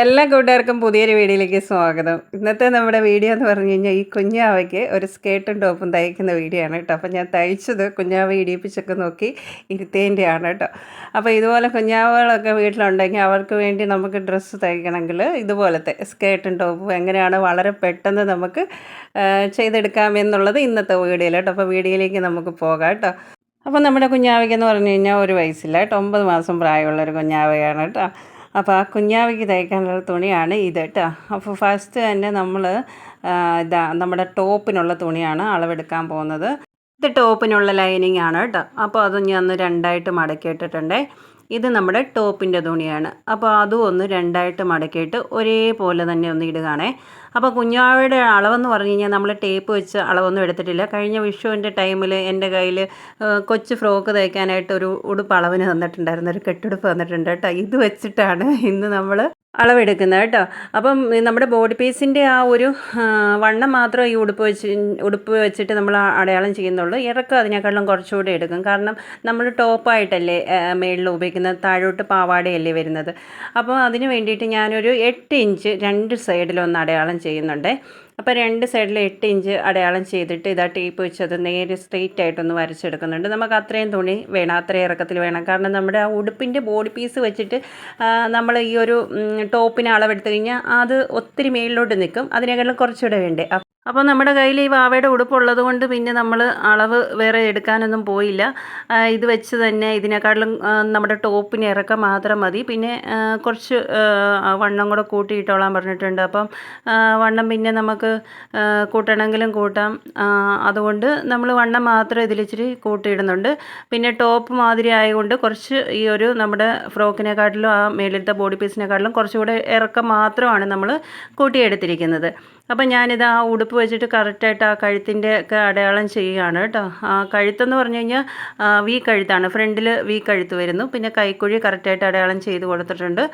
എല്ലാ കൂട്ടുകാർക്കും പുതിയൊരു വീഡിയോയിലേക്ക് സ്വാഗതം. ഇന്നത്തെ നമ്മുടെ വീഡിയോ എന്ന് പറഞ്ഞു കഴിഞ്ഞാൽ ഈ കുഞ്ഞാവയ്ക്ക് ഒരു സ്കേർട്ടും ടോപ്പും തയ്ക്കുന്ന വീഡിയോ ആണ് കേട്ടോ. അപ്പോൾ ഞാൻ തയ്ച്ചത് കുഞ്ഞാവ ഇടിയിപ്പിച്ചൊക്കെ നോക്കി ഇരുത്തേന്റെയാണ് കേട്ടോ. അപ്പോൾ ഇതുപോലെ കുഞ്ഞാവകളൊക്കെ വീട്ടിലുണ്ടെങ്കിൽ അവർക്ക് വേണ്ടി നമുക്ക് ഡ്രസ്സ് തയ്ക്കണമെങ്കിൽ ഇതുപോലത്തെ സ്കേർട്ടും ടോപ്പും എങ്ങനെയാണ് വളരെ പെട്ടെന്ന് നമുക്ക് ചെയ്തെടുക്കാമെന്നുള്ളത് ഇന്നത്തെ വീഡിയോയിൽ കേട്ടോ. അപ്പോൾ വീഡിയോയിലേക്ക് നമുക്ക് പോകാം കേട്ടോ. അപ്പോൾ നമ്മുടെ കുഞ്ഞാവയ്ക്കെന്ന് പറഞ്ഞു കഴിഞ്ഞാൽ ഒരു വയസ്സില്ല കേട്ടോ. ഒമ്പത് മാസം പ്രായമുള്ള ഒരു കുഞ്ഞാവയാണ് കേട്ടോ. അപ്പോൾ ആ കുഞ്ഞാവയ്ക്ക് തയ്ക്കാനുള്ള തുണിയാണ് ഇത് കേട്ടോ. അപ്പോൾ ഫസ്റ്റ് തന്നെ നമ്മൾ ഇതാ നമ്മുടെ ടോപ്പിനുള്ള തുണിയാണ് അളവെടുക്കാൻ പോകുന്നത്. ഇത് ടോപ്പിനുള്ള ലൈനിങ് ആണ് കേട്ടോ. അപ്പോൾ അത് ഞാൻ രണ്ടായിട്ട് മടക്കിയിട്ടിട്ടുണ്ടേ. ഇത് നമ്മുടെ ടോപ്പിന്റെ തുണിയാണ്. അപ്പോൾ അതും ഒന്ന് രണ്ടായിട്ട് മടക്കിയിട്ട് ഒരേപോലെ തന്നെ ഒന്ന് ഇടുകയാണേ. അപ്പോൾ കുഞ്ഞാവയുടെ അളവെന്ന് പറഞ്ഞു കഴിഞ്ഞാൽ നമ്മൾ ടേപ്പ് വെച്ച് അളവൊന്നും എടുത്തിട്ടില്ല. കഴിഞ്ഞ വിഷുവിന്റെ ടൈമിൽ എന്റെ കയ്യിൽ കൊച്ച് ഫ്രോക്ക് തയ്ക്കാനായിട്ട് ഒരു ഉടുപ്പ് അളവിന് തന്നിട്ടുണ്ടായിരുന്നു. ഒരു കെട്ടുടുപ്പ് തന്നിട്ടുണ്ട് കേട്ടോ. ഇത് വെച്ചിട്ടാണ് ഇന്ന് നമ്മൾ അളവെടുക്കുന്നത് കേട്ടോ. അപ്പം നമ്മുടെ ബോഡി പീസിന്റെ ആ ഒരു വണ്ണം മാത്രം ഈ ഉടുപ്പ് വെച്ച് ഉടുപ്പ് വെച്ചിട്ട് നമ്മൾ അടയാളം ചെയ്യുന്നുള്ളൂ. ഇറക്കം അതിനേക്കാളും കുറച്ചുകൂടി എടുക്കും. കാരണം നമ്മൾ ടോപ്പായിട്ടല്ലേ മേളിൽ ഉപയോഗിക്കുന്നത് താഴോട്ട് പാവാടയല്ലേ വരുന്നത്. അപ്പോൾ അതിന് വേണ്ടിയിട്ട് ഞാനൊരു എട്ട് ഇഞ്ച് രണ്ട് സൈഡിലൊന്ന് അടയാളം ചെയ്യുന്നുണ്ട്. അപ്പോൾ രണ്ട് സൈഡിൽ എട്ട് ഇഞ്ച് അടയാളം ചെയ്തിട്ട് ഇതാ ടേപ്പ് വെച്ചത് നേരെ സ്ട്രെയിറ്റ് ആയിട്ടൊന്ന് വരച്ചെടുക്കുന്നുണ്ട്. നമുക്ക് അത്രയും തുണി വേണം അത്രയും ഇറക്കത്തിൽ വേണം. കാരണം നമ്മുടെ ആ ഉടുപ്പിന്റെ ബോഡി പീസ് വെച്ചിട്ട് നമ്മൾ ഈ ഒരു ടോപ്പിന് അളവെടുത്ത് കഴിഞ്ഞാൽ അത് ഒത്തിരി മേളിലോട്ട് നിൽക്കും അതിനേക്കാളും കുറച്ചുകൂടെ വേണ്ടേ? അപ്പോൾ നമ്മുടെ കയ്യിൽ ഈ വാവയുടെ ഉടുപ്പുള്ളത് കൊണ്ട് പിന്നെ നമ്മൾ അളവ് വേറെ എടുക്കാനൊന്നും പോയില്ല. ഇത് വെച്ച് തന്നെ ഇതിനേക്കാളും നമ്മുടെ ടോപ്പിന് ഇറക്കം മാത്രം മതി. പിന്നെ കുറച്ച് വണ്ണം കൂടെ കൂട്ടിയിട്ടോളാൻ പറഞ്ഞിട്ടുണ്ട്. അപ്പം വണ്ണം പിന്നെ നമുക്ക് കൂട്ടണമെങ്കിലും കൂട്ടാം. അതുകൊണ്ട് നമ്മൾ വണ്ണം മാത്രം ഇതിലിച്ചിരി കൂട്ടിയിടുന്നുണ്ട്. പിന്നെ ടോപ്പ് മാതിരി ആയതുകൊണ്ട് കുറച്ച് ഈ ഒരു നമ്മുടെ ഫ്രോക്കിനെക്കാട്ടിലും ആ മേളിലത്തെ ബോഡി പീസിനെക്കാട്ടിലും കുറച്ചുകൂടെ ഇറക്കം മാത്രമാണ് നമ്മൾ കൂട്ടിയെടുത്തിരിക്കുന്നത്. അപ്പം ഞാനിത് ആ ഉടുപ്പ് വെച്ചിട്ട് കറക്റ്റായിട്ട് ആ കഴുത്തിന്റെ ഒക്കെ അടയാളം ചെയ്യുകയാണ് കേട്ടോ. ആ കഴുത്തെന്ന് പറഞ്ഞു കഴിഞ്ഞാൽ വി കഴുത്താണ്. ഫ്രണ്ടിൽ വി കഴുത്ത് വരുന്നു. പിന്നെ കൈക്കുഴി കറക്റ്റായിട്ട് അടയാളം ചെയ്ത് കൊടുത്തിട്ടുണ്ട്.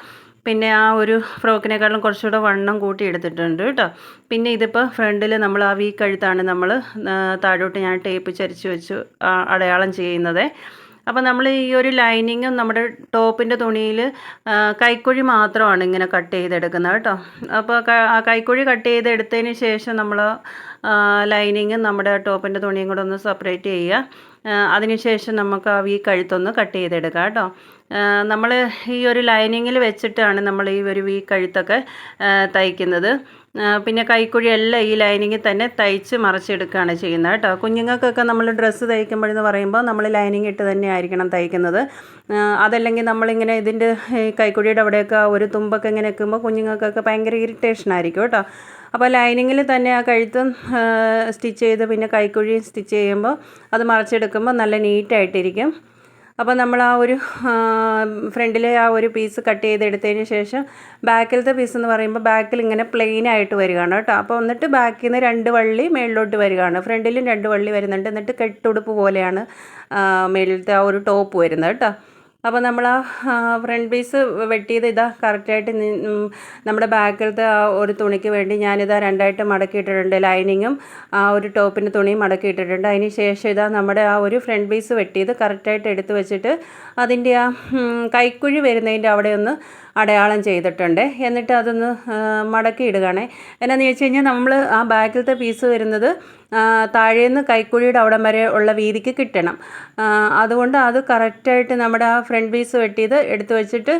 പിന്നെ ആ ഒരു ഫ്രോക്കിനേക്കാളും കുറച്ചുകൂടെ വണ്ണം കൂട്ടി എടുത്തിട്ടുണ്ട് കേട്ടോ. പിന്നെ ഇതിപ്പോൾ ഫ്രണ്ടിൽ നമ്മൾ ആ വീ കഴുത്താണ് നമ്മൾ താഴോട്ട് ഞാൻ ടേപ്പ് ചരിച്ച് വെച്ച് അടയാളം ചെയ്യുന്നത്. അപ്പോൾ നമ്മൾ ഈ ഒരു ലൈനിങ്ങും നമ്മുടെ ടോപ്പിന്റെ തുണിയിൽ കൈക്കുഴി മാത്രമാണ് ഇങ്ങനെ കട്ട് ചെയ്തെടുക്കുന്നത് കേട്ടോ. അപ്പോൾ കൈക്കുഴി കട്ട് ചെയ്തെടുത്തതിന് ശേഷം നമ്മൾ ലൈനിങ്ങും നമ്മുടെ ടോപ്പിന്റെ തുണിയും കൂടെ ഒന്ന് സെപ്പറേറ്റ് ചെയ്യുക. അതിനുശേഷം നമുക്ക് ആ ഈ കഴുത്തൊന്ന് കട്ട് ചെയ്തെടുക്കാം കേട്ടോ. നമ്മൾ ഈ ഒരു ലൈനിങ്ങിൽ വെച്ചിട്ടാണ് നമ്മൾ ഈ ഒരു വീ കഴുത്തൊക്കെ തയ്ക്കുന്നത്. പിന്നെ കൈക്കുഴി എല്ലാം ഈ ലൈനിങ്ങിൽ തന്നെ തയ്ച്ച് മറിച്ചെടുക്കുകയാണ് ചെയ്യുന്നത് കേട്ടോ. കുഞ്ഞുങ്ങൾക്കൊക്കെ നമ്മൾ ഡ്രസ്സ് തയ്ക്കുമ്പോഴെന്ന് പറയുമ്പോൾ നമ്മൾ ലൈനിങ് ഇട്ട് തന്നെ ആയിരിക്കണം തയ്ക്കുന്നത്. അതല്ലെങ്കിൽ നമ്മളിങ്ങനെ ഇതിന്റെ കൈക്കുഴിയുടെ അവിടെയൊക്കെ ഒരു തുമ്പൊക്കെ ഇങ്ങനെ വെക്കുമ്പോൾ കുഞ്ഞുങ്ങൾക്കൊക്കെ ഭയങ്കര ഇറിറ്റേഷൻ ആയിരിക്കും കേട്ടോ. അപ്പോൾ ലൈനിങ്ങിൽ തന്നെ ആ കഴുത്തും സ്റ്റിച്ച് ചെയ്ത് പിന്നെ കൈക്കുഴി സ്റ്റിച്ച് ചെയ്യുമ്പോൾ അത് മറിച്ചെടുക്കുമ്പോൾ നല്ല നീറ്റായിട്ടിരിക്കും അപ്പോൾ നമ്മൾ ആ ഒരു ഫ്രണ്ടിലെ ആ ഒരു പീസ് കട്ട് ചെയ്തെടുത്തതിന് ശേഷം ബാക്കിലത്തെ പീസ് എന്ന് പറയുമ്പോൾ ബാക്കിൽ ഇങ്ങനെ പ്ലെയിൻ ആയിട്ട് വരികയാണ് കേട്ടോ. അപ്പോൾ എന്നിട്ട് ബാക്കിൽ നിന്ന് രണ്ട് വള്ളി മേളിലോട്ട് വരികയാണ്. ഫ്രണ്ടിലും രണ്ട് വള്ളി വരുന്നുണ്ട്. എന്നിട്ട് കെട്ടുടുപ്പ് പോലെയാണ് മേളിലത്തെ ആ ഒരു ടോപ്പ് വരുന്നത് കേട്ടോ. അപ്പോൾ നമ്മൾ ആ ഫ്രണ്ട് പീസ് വെട്ടിയത് ഇതാ കറക്റ്റായിട്ട് നമ്മുടെ ബാക്കിലത്തെ ആ ഒരു തുണിക്ക് വേണ്ടി ഞാനിതാ രണ്ടായിട്ട് മടക്കിയിട്ടിട്ടുണ്ട് ലൈനിങ്ങും ആ ഒരു ടോപ്പിന്റെ തുണിയും മടക്കിയിട്ടിട്ടുണ്ട്. അതിന് ശേഷം ഇതാ നമ്മുടെ ആ ഒരു ഫ്രണ്ട് പീസ് വെട്ടിയത് കറക്റ്റായിട്ട് എടുത്ത് വെച്ചിട്ട് അതിന്റെ ആ കൈക്കുഴി വരുന്നതിന്റെ അവിടെ ഒന്ന് അടയാളം ചെയ്തിട്ടുണ്ട്. എന്നിട്ട് അതൊന്ന് മടക്കി ഇടുകയാണേ എന്നാന്ന് ചോദിച്ചു കഴിഞ്ഞാൽ നമ്മൾ ആ ബാക്കിലത്തെ പീസ് വരുന്നത് താഴേന്ന് കൈക്കുഴിയുടെ അവിടം വരെ ഉള്ള വീതിക്ക് കിട്ടണം. അതുകൊണ്ട് അത് കറക്റ്റായിട്ട് നമ്മുടെ ആ ഫ്രണ്ട് പീസ് വെട്ടിയത് എടുത്തു വെച്ചിട്ട്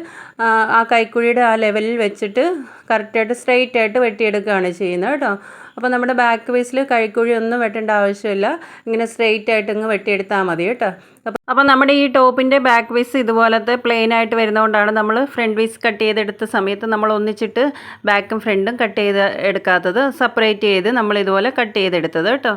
ആ കൈക്കുഴിയുടെ ആ ലെവലിൽ വെച്ചിട്ട് കറക്റ്റായിട്ട് സ്ട്രെയിറ്റ് ആയിട്ട് വെട്ടിയെടുക്കുകയാണ് ചെയ്യുന്നത് കേട്ടോ. അപ്പോൾ നമ്മുടെ ബാക്ക് പീസിൽ കൈക്കുഴി ഒന്നും വെട്ടേണ്ട ആവശ്യമില്ല. ഇങ്ങനെ സ്ട്രെയിറ്റ് ആയിട്ട് ഇങ്ങ് വെട്ടിയെടുത്താൽ മതി കേട്ടോ. അപ്പോൾ നമ്മുടെ ഈ ടോപ്പിന്റെ ബാക്ക് പീസ് ഇതുപോലത്തെ പ്ലെയിൻ ആയിട്ട് വരുന്നതുകൊണ്ടാണ് നമ്മൾ ഫ്രണ്ട് പീസ് കട്ട് ചെയ്തെടുത്ത സമയത്ത് നമ്മൾ ഒന്നിച്ചിട്ട് ബാക്കും ഫ്രണ്ടും കട്ട് ചെയ്ത് എടുക്കാത്തത്. സെപ്പറേറ്റ് ചെയ്ത് നമ്മൾ ഇതുപോലെ കട്ട് ചെയ്തെടുത്തത് കേട്ടോ.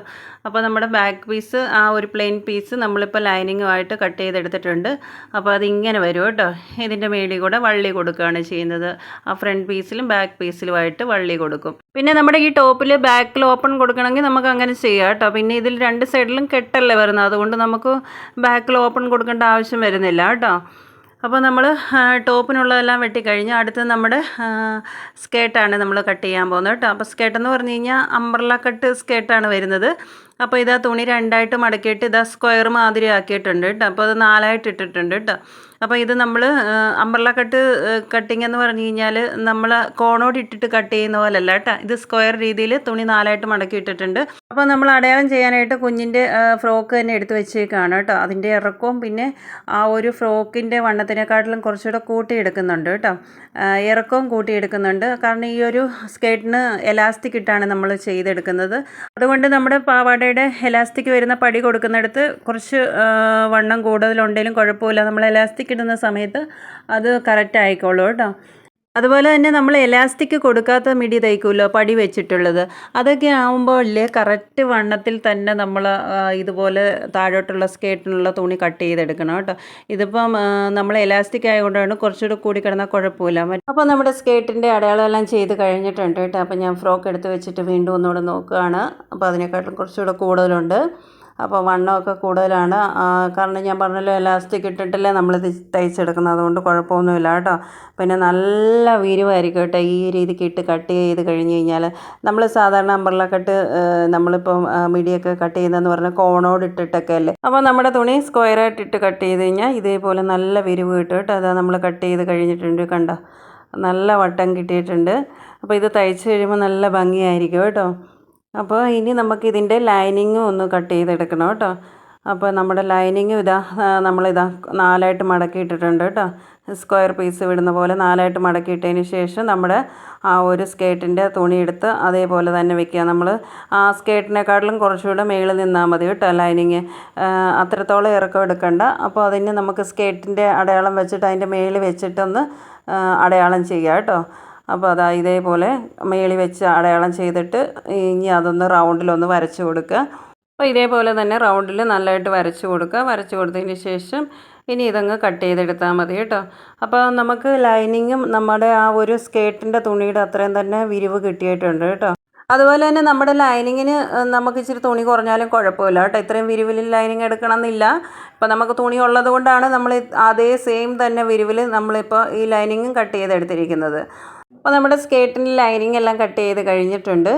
അപ്പോൾ നമ്മുടെ ബാക്ക് പീസ് ആ ഒരു പ്ലെയിൻ പീസ് നമ്മളിപ്പോൾ ലൈനിങ്ങുമായിട്ട് കട്ട് ചെയ്തെടുത്തിട്ടുണ്ട്. അപ്പോൾ അതിങ്ങനെ വരും കേട്ടോ. ഇതിന്റെ മേളിൽ കൂടെ വള്ളി കൊടുക്കുകയാണ് ചെയ്യുന്നത്. ആ ഫ്രണ്ട് പീസിലും ബാക്ക് പീസിലുമായിട്ട് വള്ളി കൊടുക്കും. പിന്നെ നമ്മുടെ ഈ ടോപ്പിൽ ബാക്കിൽ ഓപ്പൺ കൊടുക്കണമെങ്കിൽ നമുക്ക് അങ്ങനെ ചെയ്യാം കേട്ടോ. പിന്നെ ഇതിൽ രണ്ട് സൈഡിലും കെട്ടല്ലേ വരുന്നത്. അതുകൊണ്ട് നമുക്ക് ബാക്കിൽ ഓപ്പൺ കൊടുക്കേണ്ട ആവശ്യം വരുന്നില്ല കേട്ടോ. അപ്പോൾ നമ്മൾ ടോപ്പിനുള്ളതെല്ലാം വെട്ടിക്കഴിഞ്ഞ് അടുത്ത് നമ്മുടെ സ്കേർട്ടാണ് നമ്മൾ കട്ട് ചെയ്യാൻ പോകുന്നത് കേട്ടോ. അപ്പോൾ സ്കേർട്ട് എന്ന് പറഞ്ഞു കഴിഞ്ഞാൽ അംബ്രല കട്ട് സ്കേർട്ടാണ് വരുന്നത്. അപ്പോൾ ഇതാ തുണി രണ്ടായിട്ട് മടക്കിയിട്ട് ഇതാ സ്ക്വയർ മാതിരി ആക്കിയിട്ടുണ്ട് കേട്ടോ. അപ്പോൾ അത് നാലായിട്ട് ഇട്ടിട്ടുണ്ട് കേട്ടോ. അപ്പോൾ ഇത് നമ്മൾ അമ്പർല കട്ട് കട്ടിങ് എന്ന് പറഞ്ഞു കഴിഞ്ഞാൽ നമ്മൾ കോണോട് ഇട്ടിട്ട് കട്ട് ചെയ്യുന്ന പോലല്ല കേട്ടോ. ഇത് സ്ക്വയർ രീതിയിൽ തുണി നാലായിട്ട് മടക്കി ഇട്ടിട്ടുണ്ട്. അപ്പോൾ നമ്മൾ അടയാളം ചെയ്യാനായിട്ട് കുഞ്ഞിന്റെ ഫ്രോക്ക് തന്നെ എടുത്ത് വെച്ചേക്കാണ് കേട്ടോ. അതിന്റെ ഇറക്കവും പിന്നെ ആ ഒരു ഫ്രോക്കിന്റെ വണ്ണത്തിനെക്കാട്ടിലും കുറച്ചുകൂടെ കൂട്ടിയെടുക്കുന്നുണ്ട് കേട്ടോ. ഇറക്കവും കൂട്ടിയെടുക്കുന്നുണ്ട്. കാരണം ഈ ഒരു സ്കേട്ടിന് എലാസ്റ്റിക് ഇട്ടാണ് നമ്മൾ ചെയ്തെടുക്കുന്നത്. അതുകൊണ്ട് നമ്മുടെ പാവാടയുടെ എലാസ്റ്റിക് വരുന്ന പടി കൊടുക്കുന്നിടത്ത് കുറച്ച് വണ്ണം കൂടുതലുണ്ടെങ്കിലും കുഴപ്പമില്ല. നമ്മൾ എലാസ്റ്റിക് ഇടുന്ന സമയത്ത് അത് കറക്റ്റ് ആയിക്കോളൂ കേട്ടോ. അതുപോലെ തന്നെ നമ്മൾ എലാസ്റ്റിക് കൊടുക്കാത്ത മിടി തയ്ക്കുമല്ലോ പടി വെച്ചിട്ടുള്ളത്. അതൊക്കെ ആകുമ്പോൾ അല്ലേ കറക്റ്റ് വണ്ണത്തിൽ തന്നെ നമ്മൾ ഇതുപോലെ താഴോട്ടുള്ള സ്കേട്ടിനുള്ള തുണി കട്ട് ചെയ്തെടുക്കണം കേട്ടോ. ഇതിപ്പം നമ്മൾ എലാസ്റ്റിക് ആയതുകൊണ്ടാണ് കുറച്ചുകൂടെ കൂടി കിടന്നാൽ കുഴപ്പമില്ല. അപ്പോൾ നമ്മുടെ സ്കേട്ടിന്റെ അടയാളമെല്ലാം ചെയ്ത് കഴിഞ്ഞിട്ടുണ്ട് കേട്ടോ. അപ്പോൾ ഞാൻ ഫ്രോക്ക് എടുത്ത് വെച്ചിട്ട് വീണ്ടും ഒന്നുകൂടെ നോക്കുകയാണ്. അപ്പോൾ അതിനെക്കാട്ടും കുറച്ചുകൂടെ കൂടുതലുണ്ട്. അപ്പോൾ വണ്ണമൊക്കെ കൂടുതലാണ്. കാരണം ഞാൻ പറഞ്ഞല്ലോ എലാസ്റ്റിക് ഇട്ടിട്ടല്ലേ നമ്മൾ തയ്ച്ചെടുക്കുന്നത്. അതുകൊണ്ട് കുഴപ്പമൊന്നുമില്ല കേട്ടോ. പിന്നെ നല്ല വിരിവായിരിക്കും കേട്ടോ ഈ രീതിക്ക് ഇട്ട് കട്ട് ചെയ്ത് കഴിഞ്ഞ് കഴിഞ്ഞാൽ നമ്മൾ സാധാരണ അമ്പർല കട്ട് നമ്മളിപ്പം മിടിയൊക്കെ കട്ട് ചെയ്യുന്നതെന്ന് പറഞ്ഞാൽ കോണോട് ഇട്ടിട്ടൊക്കെ അല്ലേ? അപ്പോൾ നമ്മുടെ തുണി സ്ക്വയറായിട്ട് ഇട്ട് കട്ട് ചെയ്ത് കഴിഞ്ഞാൽ ഇതേപോലെ നല്ല വിരിവ് കിട്ടും കേട്ടോ. അതാ നമ്മൾ കട്ട് ചെയ്ത് കഴിഞ്ഞിട്ടുണ്ട് കണ്ടോ? നല്ല വട്ടം കിട്ടിയിട്ടുണ്ട്. അപ്പോൾ ഇത് തയ്ച്ച് കഴിയുമ്പോൾ നല്ല ഭംഗിയായിരിക്കും കേട്ടോ. അപ്പോൾ ഇനി നമുക്ക് ഇതിന്റെ ലൈനിങ്ങും ഒന്ന് കട്ട് ചെയ്തെടുക്കണം കേട്ടോ. അപ്പോൾ നമ്മുടെ ലൈനിങ് ഇതാ നമ്മളിതാ നാലായിട്ട് മടക്കിയിട്ടിട്ടുണ്ട് കേട്ടോ. സ്ക്വയർ പീസ് വിടുന്ന പോലെ നാലായിട്ട് മടക്കിയിട്ടതിന് ശേഷം നമ്മുടെ ആ ഒരു സ്കേട്ടിന്റെ തുണി എടുത്ത് അതേപോലെ തന്നെ വെക്കുക. നമ്മൾ ആ സ്കേട്ടിനെക്കാട്ടിലും കുറച്ചുകൂടെ മേളിൽ നിന്നാൽ മതി കേട്ടോ ലൈനിങ് അത്രത്തോളം ഇറക്കം എടുക്കണ്ട. അപ്പോൾ അതിന് നമുക്ക് സ്കേട്ടിന്റെ അടയാളം വെച്ചിട്ട് അതിന്റെ മേളിൽ വെച്ചിട്ടൊന്ന് അടയാളം ചെയ്യുക കേട്ടോ. അപ്പോൾ അതാ ഇതേപോലെ മേളി വെച്ച് അടയാളം ചെയ്തിട്ട് ഇനി അതൊന്ന് റൗണ്ടിലൊന്ന് വരച്ച് കൊടുക്കുക. അപ്പോൾ ഇതേപോലെ തന്നെ റൗണ്ടിൽ നല്ലതായിട്ട് വരച്ച് കൊടുക്കുക. വരച്ച് കൊടുത്തതിന് ശേഷം ഇനി ഇതങ്ങ് കട്ട് ചെയ്തെടുത്താൽ മതി കേട്ടോ. അപ്പോൾ നമുക്ക് ലൈനിങ്ങും നമ്മുടെ ആ ഒരു സ്കേർട്ടിന്റെ തുണിയുടെ അത്രയും തന്നെ വിരിവ് കിട്ടിയിട്ടുണ്ട് കേട്ടോ. അതുപോലെ തന്നെ നമ്മുടെ ലൈനിങ്ങിന് നമുക്ക് ഇച്ചിരി തുണി കുറഞ്ഞാലും കുഴപ്പമില്ല കേട്ടോ. ഇത്രയും വിരിവിൽ ലൈനിങ് എടുക്കണം എന്നില്ല ഇപ്പോൾ നമുക്ക് തുണി ഉള്ളത് കൊണ്ടാണ് നമ്മൾ അതേ സെയിം തന്നെ വിരിവിൽ നമ്മളിപ്പോൾ ഈ ലൈനിങ്ങും കട്ട് ചെയ്തെടുത്തിരിക്കുന്നത്. അപ്പോൾ നമ്മുടെ സ്കേർട്ടിന്റെ ലൈനിങ് എല്ലാം കട്ട് ചെയ്ത് കഴിഞ്ഞിട്ടുണ്ട്.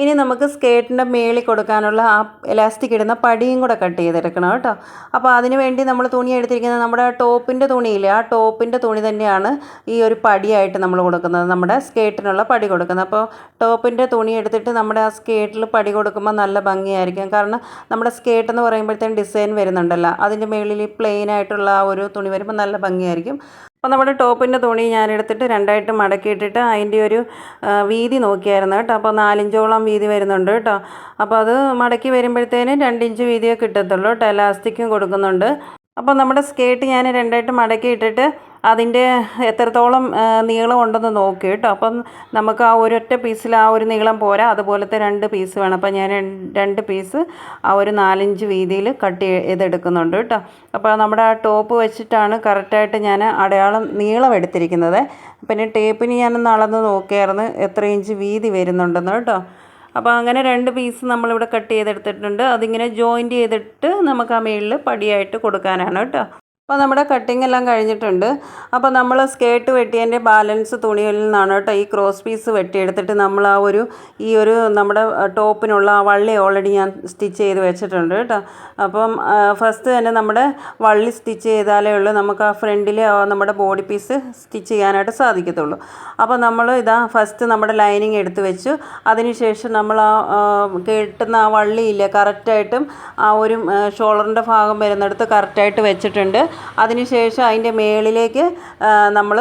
ഇനി നമുക്ക് സ്കേർട്ടിന്റെ മേളിൽ കൊടുക്കാനുള്ള ആ എലാസ്റ്റിക് ഇടുന്ന പടിയും കൂടെ കട്ട് ചെയ്തെടുക്കണം കേട്ടോ. അപ്പോൾ അതിന് വേണ്ടി നമ്മൾ തുണി എടുത്തിരിക്കുന്നത് നമ്മുടെ ടോപ്പിന്റെ തുണിയില്ലേ ആ ടോപ്പിന്റെ തുണി തന്നെയാണ് ഈ ഒരു പടിയായിട്ട് നമ്മൾ കൊടുക്കുന്നത് നമ്മുടെ സ്കേർട്ടിനുള്ള പടി കൊടുക്കുന്നത്. അപ്പോൾ ടോപ്പിന്റെ തുണി എടുത്തിട്ട് നമ്മുടെ ആ സ്കേർട്ടിൽ പടി കൊടുക്കുമ്പോൾ നല്ല ഭംഗിയായിരിക്കും. കാരണം നമ്മുടെ സ്കേട്ട് എന്ന് പറയുമ്പോഴത്തേനും ഡിസൈൻ വരുന്നുണ്ടല്ലോ അതിന്റെ മേളിൽ പ്ലെയിൻ ആയിട്ടുള്ള ആ ഒരു തുണി വരുമ്പോൾ നല്ല ഭംഗിയായിരിക്കും. അപ്പോൾ നമ്മുടെ ടോപ്പിന്റെ തുണി ഞാൻ എടുത്തിട്ട് രണ്ടായിട്ട് മടക്കിയിട്ടിട്ട് അതിന്റെ ഒരു വീതി നോക്കിയായിരുന്നു കേട്ടോ. അപ്പോൾ നാലിഞ്ചോളം വീതി വരുന്നുണ്ട് കേട്ടോ. അപ്പോൾ അത് മടക്കി വരുമ്പോഴത്തേനും രണ്ടിഞ്ച് വീതിയേ കിട്ടത്തുള്ളൂ കേട്ടോ. എലാസ്റ്റിക്കും കൊടുക്കുന്നുണ്ട്. അപ്പോൾ നമ്മുടെ സ്കേർട്ട് ഞാൻ രണ്ടായിട്ട് മടക്കി ഇട്ടിട്ട് അതിന്റെ എത്രത്തോളം ആ, നീളം ഉണ്ടെന്ന് നോക്കി കേട്ടോ. അപ്പം നമുക്ക് ആ ഒരൊറ്റ പീസിൽ ആ ഒരു നീളം പോരാ. അതുപോലത്തെ രണ്ട് പീസ് വേണം. അപ്പം ഞാൻ രണ്ട് പീസ് ആ ഒരു നാലഞ്ച് വീതിയിൽ കട്ട് ചെയ്തെടുക്കുന്നുണ്ട് കേട്ടോ. അപ്പോൾ നമ്മുടെ ആ ടോപ്പ് വെച്ചിട്ടാണ് കറക്റ്റായിട്ട് ഞാൻ അടയാളം നീളം എടുത്തിരിക്കുന്നത്. പിന്നെ ടേപ്പിന് ഞാനൊന്ന് അളന്ന് നോക്കിയായിരുന്നു എത്ര ഇഞ്ച് വീതി വരുന്നുണ്ടെന്ന് കേട്ടോ. അപ്പോൾ അങ്ങനെ രണ്ട് പീസ് നമ്മളിവിടെ കട്ട് ചെയ്തെടുത്തിട്ടുണ്ട്. അതിങ്ങനെ ജോയിന്റ് ചെയ്തിട്ട് നമുക്ക് ആ മേളിൽ പടിയായിട്ട് കൊടുക്കാനാണ് കേട്ടോ. അപ്പോൾ നമ്മുടെ കട്ടിംഗ് എല്ലാം കഴിഞ്ഞിട്ടുണ്ട്. അപ്പോൾ നമ്മൾ സ്കേർട്ട് വെട്ടിയതിന്റെ ബാലൻസ് തുണിയിൽ നിന്നാണ് കേട്ടോ ഈ ക്രോസ് പീസ് വെട്ടിയെടുത്തിട്ട് നമ്മൾ ആ ഒരു ഈ ഒരു നമ്മുടെ ടോപ്പിനുള്ള ആ വള്ളി ഓൾറെഡി ഞാൻ സ്റ്റിച്ച് ചെയ്ത് വെച്ചിട്ടുണ്ട് കേട്ടോ. അപ്പം ഫസ്റ്റ് തന്നെ നമ്മുടെ വള്ളി സ്റ്റിച്ച് ചെയ്താലേ ഉള്ളൂ നമുക്ക് ആ ഫ്രണ്ടിൽ നമ്മുടെ ബോഡി പീസ് സ്റ്റിച്ച് ചെയ്യാനായിട്ട് സാധിക്കത്തുള്ളൂ. അപ്പോൾ നമ്മൾ ഇതാ ഫസ്റ്റ് നമ്മുടെ ലൈനിങ് എടുത്ത് വെച്ചു. അതിനുശേഷം നമ്മൾ ആ കെട്ടുന്ന ആ വള്ളിയില്ലേ കറക്റ്റായിട്ടും ആ ഒരു ഷോളറിന്റെ ഭാഗം വരുന്നിടത്ത് കറക്റ്റായിട്ട് വെച്ചിട്ടുണ്ട്. അതിനുശേഷം അതിന്റെ മേളിലേക്ക് നമ്മൾ